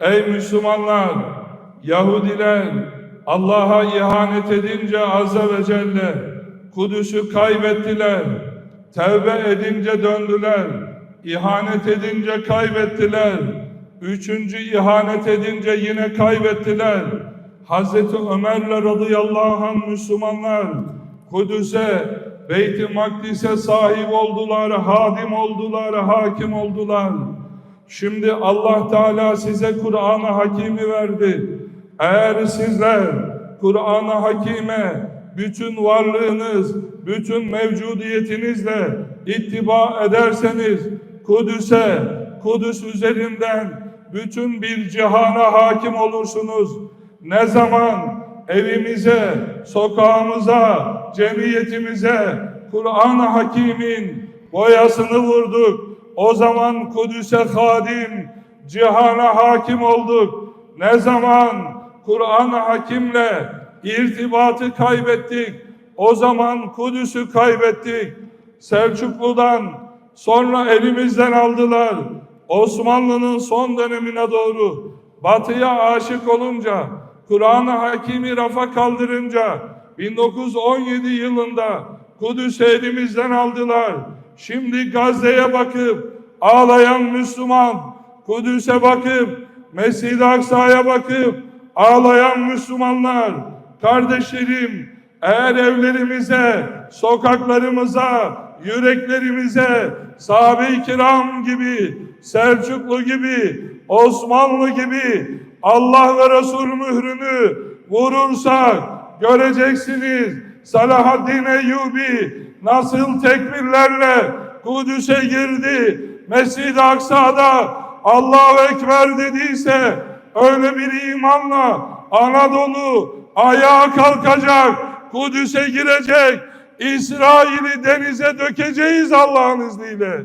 Ey Müslümanlar, Yahudiler Allah'a ihanet edince Azze ve Celle Kudüs'ü kaybettiler. Tevbe edince döndüler. İhanet edince kaybettiler. Üçüncü ihanet edince yine kaybettiler. Hazreti Ömer'le radıyallahu anh Müslümanlar Kudüs'e, Beyt-i Makdis'e sahip oldular, hadim oldular, hakim oldular. Şimdi Allah Teala size Kur'an-ı Hakim'i verdi. Eğer sizler Kur'an-ı Hakim'e bütün varlığınız, bütün mevcudiyetinizle ittiba ederseniz Kudüs'e, Kudüs üzerinden bütün bir cihana hakim olursunuz. Ne zaman evimize, sokağımıza, cemiyetimize Kur'an-ı Hakim'in boyasını vurduk. O zaman Kudüs'e hadim, cihana hakim olduk. Ne zaman Kur'an-ı Hakim'le irtibatı kaybettik. O zaman Kudüs'ü kaybettik. Selçuklu'dan sonra elimizden aldılar. Osmanlı'nın son dönemine doğru batıya aşık olunca, Kur'an-ı Hakim'i rafa kaldırınca 1917 yılında Kudüs'ü elimizden aldılar. Şimdi Gazze'ye bakıp ağlayan Müslüman, Kudüs'e bakıp Mescid-i Aksa'ya bakıp ağlayan Müslümanlar, kardeşlerim, eğer evlerimize, sokaklarımıza, yüreklerimize sahabe-i kiram gibi, Selçuklu gibi, Osmanlı gibi Allah ve Resul mührünü vurursak göreceksiniz. Salahaddin Eyyubi nasıl tekbirlerle Kudüs'e girdi. Mescid-i Aksa'da Allahu Ekber dediyse öyle bir imanla Anadolu ayağa kalkacak, Kudüs'e girecek, İsrail'i denize dökeceğiz Allah'ın izniyle.